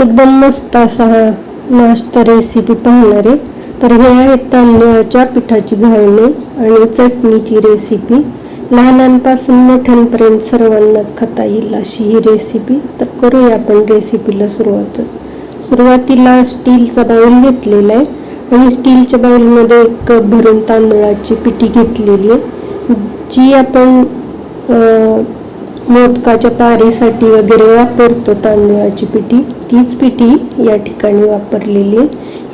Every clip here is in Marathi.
एकदम मस्त असा हा नाश्ता रेसिपी पाहणार आहे. तर हे आहे तांदूळाच्या पिठाची घावणे आणि चटणीची रेसिपी लहानांपासून मोठ्यांपर्यंत सर्वांनाच खाता येईल अशी ही रेसिपी तर करूया आपण रेसिपीला सुरुवात. सुरुवातीला स्टीलचा बाउल घेतलेला आहे. आणि स्टीलच्या बाउलमध्ये एक कप भरून तांदूळाची पिठी घेतलेली आहे. जी आपण मोदकाच्या पारीसाठी वगैरे वापरतो तांदूळाची पिठी. तीच पिठी या ठिकाणी वापरलेली आहे.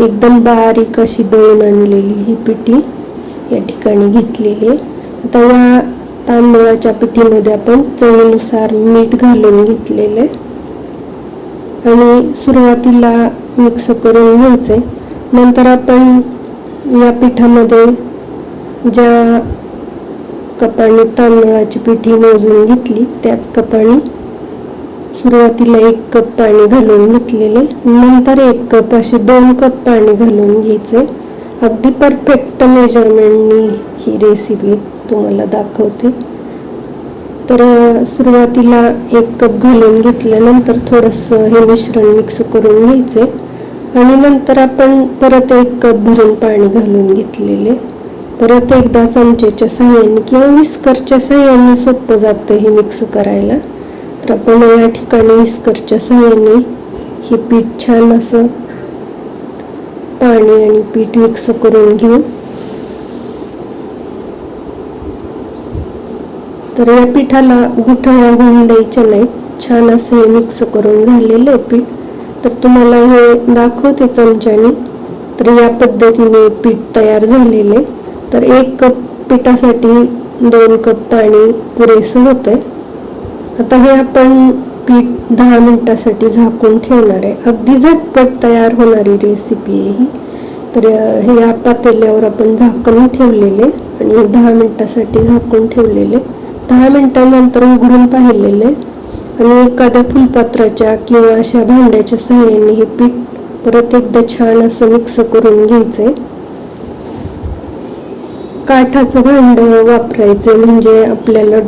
एकदम बारीक अशी दळून आणलेली ही पिठी या ठिकाणी घेतलेली आहे. आता या तांदूळाच्या पिठीमध्ये आपण चवीनुसार मीठ घालून घेतलेलं आहे. आणि सुरुवातीला मिक्स करून घ्यायचे नंतर आपण या पिठामध्ये ज्या कपाने तांदळाची पिठी मोजून घेतली. त्याच कपाने सुरुवातीला एक कप पाणी घालून घेतलेले नंतर एक कप असे दोन कप पाणी घालून घ्यायचे. अगदी परफेक्ट मेजरमेंटनी ही रेसिपी तुम्हाला दाखवते. तर सुरुवातीला एक कप घालून घेतल्यानंतर थोडंसं हे मिश्रण मिक्स करून घ्यायचे. आणि नंतर आपण परत एक कप भरून पाणी घालून घेतलेले. परत एकदा चमचेच्या सहाय्याने किंवा विस्करच्या सहाय्याने सोपं जातं हे मिक्स करायला. तर आपण या ठिकाणी विस्करच्या सहाय्याने हे पीठ छान असं पाणी आणि पीठ मिक्स करून घेऊ. तर या पिठाला गुठळ्या होऊन द्यायच्या नाहीत. छान असं हे मिक्स करून झालेलं आहे पीठ. तर तुम्हाला हे दाखवते चमच्याने. तर या पद्धतीने पीठ तयार झालेले तर एक कप पिठासाठी दोन कप पाणी पुरेसं होतंय. आता हे आपण पीठ दहा मिनटासाठी झाकून ठेवणार आहे. अगदी झटपट तयार होणारी रेसिपी आहे ही. तर हे या पातेल्यावर आपण झाकून ठेवलेले आणि दहा मिनटासाठी झाकून ठेवलेले. दहा मिनटानंतर उघडून पाहिलेले आणि एखाद्या फुलपात्राच्या किंवा अशा भांड्याच्या सहाय्याने हे पीठ परत एकदा छान असं मिक्स करून घ्यायचं आहे काठाचं भांडं वापरायचं म्हणजे आपल्याला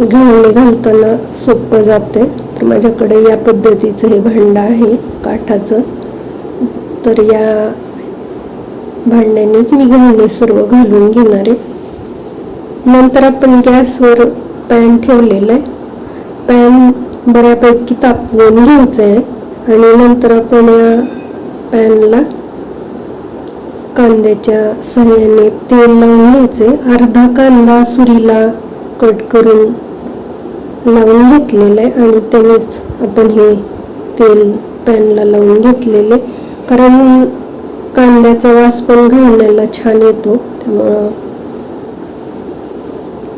घावणी घालताना सोपं जाते तर माझ्याकडे या पद्धतीचं हे भांडं आहे काठाचं. तर या भांड्यानेच मी घावणे सर्व घालून घेणार आहे. नंतर आपण गॅसवर पॅन ठेवलेलं आहे. पॅन बऱ्यापैकी तापवून घ्यायचं आहे. आणि नंतर आपण या पॅनला कांद्याच्या सहाय्याने तेल लावून घ्यायचे अर्धा कांदा सुरीला कट करून लावून घेतलेलं आहे आणि त्यानेच आपण हे तेल पॅनला लावून घेतलेले. कारण कांद्याचा वास पण घालण्याला छान येतो. त्यामुळं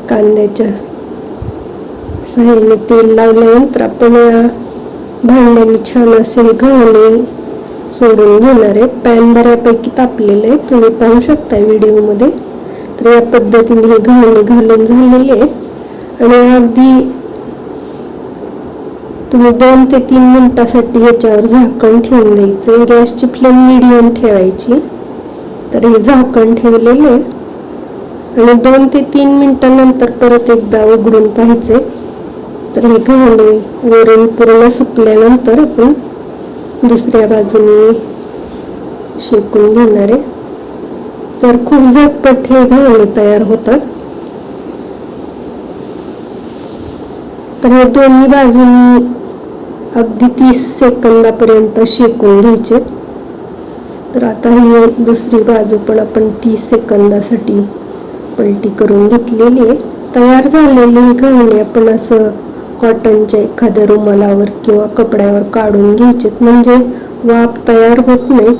कांद्याच्या सहाय्याने तेल लावल्यानंतर आपण या भांड्याने छान असे घालणे घावणे सोडून घेणार आहे. पॅन बऱ्यापैकी तापलेलं आहे. तुम्ही पाहू शकता व्हिडिओमध्ये. तर या पद्धतीने हे घावणे घालून झालेले आहेत आणि अगदी तुम्ही दोन ते तीन मिनिटासाठी ह्याच्यावर झाकण ठेवून द्यायचं गॅसची फ्लेम मिडियम ठेवायची तर हे झाकण ठेवलेले आहे. आणि दोन ते तीन मिनिटानंतर परत एकदा उघडून पाहायचे तर हे घाणे वरून पूर्ण सुकल्यानंतर आपण दुसऱ्या बाजूने शेकून घेणार. आहे तर खूप झटपट हे घावणे तयार होतात. तर हे दोन्ही बाजूनी अगदी तीस सेकंदापर्यंत शेकून घ्यायचे. तर आता ही दुसरी बाजू पण आपण तीस सेकंदासाठी पलटी करून घेतलेली आहे. तयार झालेली घालणे घावणे आपण असं कॉटनच्या एखाद्या रुमालावर किंवा कपड्यावर काढून घ्यायचे म्हणजे वाफ तयार होत नाही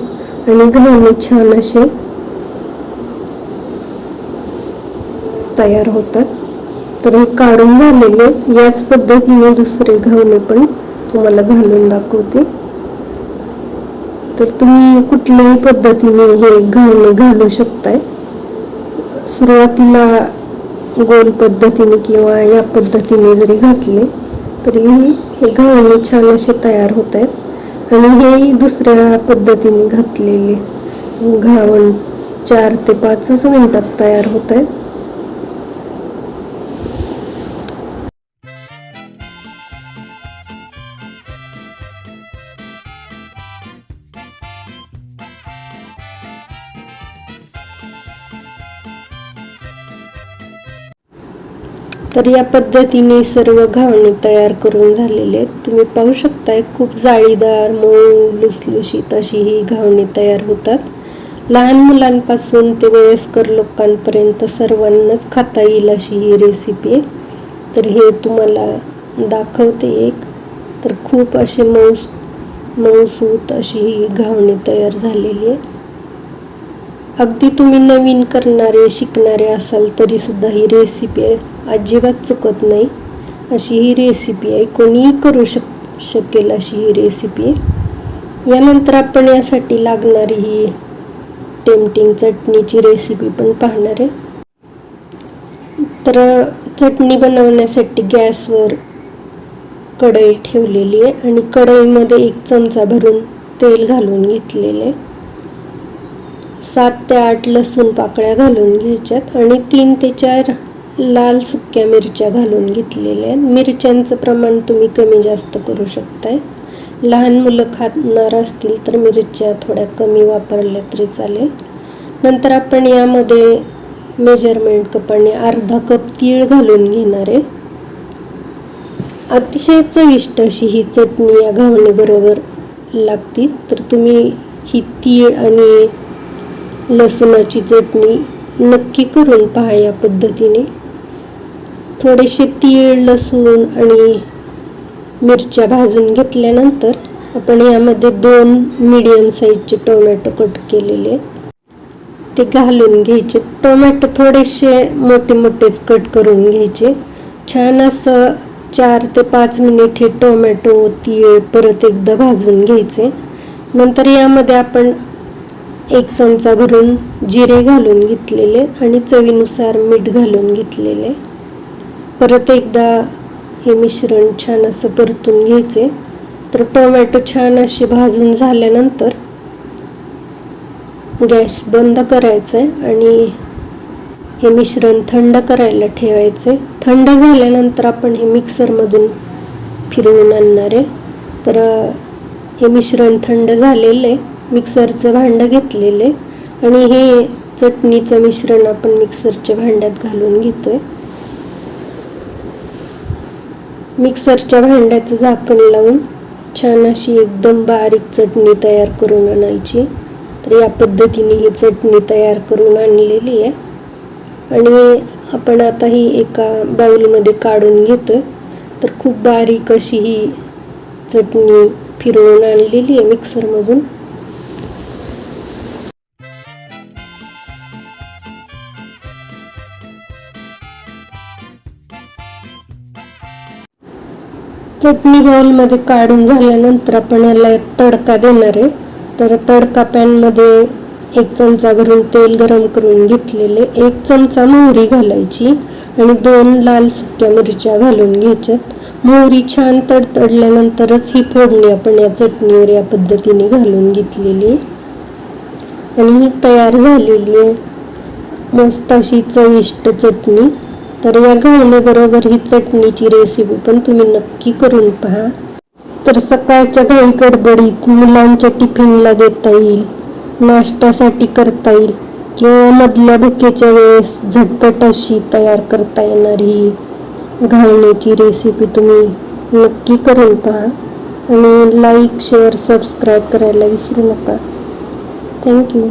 आणि घावणे छान असे तयार होतात. तर हे काढून झालेले याच पद्धतीने दुसरे घावणे पण तुम्हाला घालून दाखवते. तर तुम्ही कुठल्याही पद्धतीने हे घावणे घालू शकताय. सुरुवातीला गोल पद्धतीने किंवा या पद्धतीने जरी घातले तरी हे घावणे छान असे तयार होत आहेत आणि हे दुसऱ्या पद्धतीने घातलेले घावण चार ते पाचच मिनटात तयार होत आहेत तर या पद्धतीने सर्व घावणे तयार करून झालेले आहेत. तुम्ही पाहू शकताय खूप जाळीदार मऊ लुसलुशीत अशी ही घावणे तयार होतात. लहान मुलांपासून ते वयस्कर लोकांपर्यंत सर्वांनाच खाता येईल अशी ही रेसिपी आहे. तर हे तुम्हाला दाखवते एक. तर खूप अशी मऊ मऊसूत अशी ही घावणे तयार झालेली आहे अगदी तुम्ही नवीन करणारे शिकणारे असाल तरी सुद्धा ही रेसिपी अजिबात चुकत नाही. अशी ही रेसिपी आहे. कोणीही करू शक शकेल अशी ही रेसिपी आहे यानंतर आपण यासाठी लागणारी ही टेमटिंग चटणीची रेसिपी पण पाहणार आहे. तर चटणी बनवण्यासाठी गॅसवर कढई ठेवलेली आहे आणि कढईमध्ये एक चमचा भरून तेल घालून घेतलेले आहे. सात ते आठ लसूण पाकळ्या घालून घ्यायच्यात आणि तीन ते चार लाल सुक्या मिरच्या घालून घेतलेल्या आहेत. मिरच्यांचं प्रमाण तुम्ही कमी जास्त करू शकताय. लहान मुलं खाणार असतील तर मिरच्या थोड्या कमी वापरल्या तरी चालेल. नंतर आपण यामध्ये मेजरमेंट कपाने अर्धा कप तीळ घालून घेणार आहे. अतिशय चविष्ट अशी ही चटणी या घावणीबरोबर लागते तर तुम्ही ही तीळ आणि लसूणाची चटणी नक्की करून पहा या पद्धतीने. थोडेसे तीळ लसूण आणि मिरच्या भाजून घेतल्यानंतर आपण यामध्ये दोन मीडियम साईजचे टोमॅटो कट केलेले आहेत. ते घालून घ्यायचे. टोमॅटो थोडेसे मोठे मोठेच कट करून घ्यायचे. छान असं चार ते पाच मिनिट हे टोमॅटो तीळ परत एकदा भाजून घ्यायचे. नंतर यामध्ये आपण एक चमचा भरून जिरे घालून घेतलेले आणि चवीनुसार मीठ घालून घेतलेले. परत एकदा हे मिश्रण छान असं परतून घ्यायचे. तर टोमॅटो छान असे भाजून झाल्यानंतर गॅस बंद करायचं आहे आणि हे मिश्रण थंड करायला ठेवायचे. थंड झाल्यानंतर आपण हे मिक्सरमधून फिरवून आणणार आहे. तर हे मिश्रण थंड झालेलं आहे मिक्सरचं भांडं घेतलेलं आहे आणि हे चटणीचं मिश्रण आपण मिक्सरच्या भांड्यात घालून घेतोय. मिक्सरच्या भांड्याचं झाकण लावून छान अशी एकदम बारीक चटणी तयार करून आणायची. तर या पद्धतीने ही चटणी तयार करून आणलेली आहे. आणि आपण आता ही एका बाऊलमध्ये काढून घेतोय. तर खूप बारीक अशी ही चटणी फिरवून आणलेली आहे मिक्सरमधून. चटणी बाउलमध्ये काढून झाल्यानंतर आपण याला एक तडका देणार आहे. तर तडका पॅनमध्ये एक चमचा भरून तेल गरम करून घेतलेले एक चमचा मोहरी घालायची आणि दोन लाल सुक्या मिरच्या घालून घ्यायच्यात. मोहरी छान तडतडल्यानंतरच ही फोडणी आपण या चटणीवर या पद्धतीने घालून घेतलेली. आणि ही तयार झालेली आहे. मस्त अशी चविष्ट चटणी. तर या घालण्याबरोबर ही चटणीची रेसिपी पण तुम्ही नक्की करून पहा. तर सकाळच्या घाई गडबडीत मुलांच्या टिफिनला देता येईल नाश्त्यासाठी करता येईल किंवा मधल्या भुकेच्या वेळेस झटपट अशी तयार करता येणारी घालण्याची रेसिपी तुम्ही नक्की करून पहा आणि लाईक शेअर सबस्क्राईब करायला विसरू नका. थँक्यू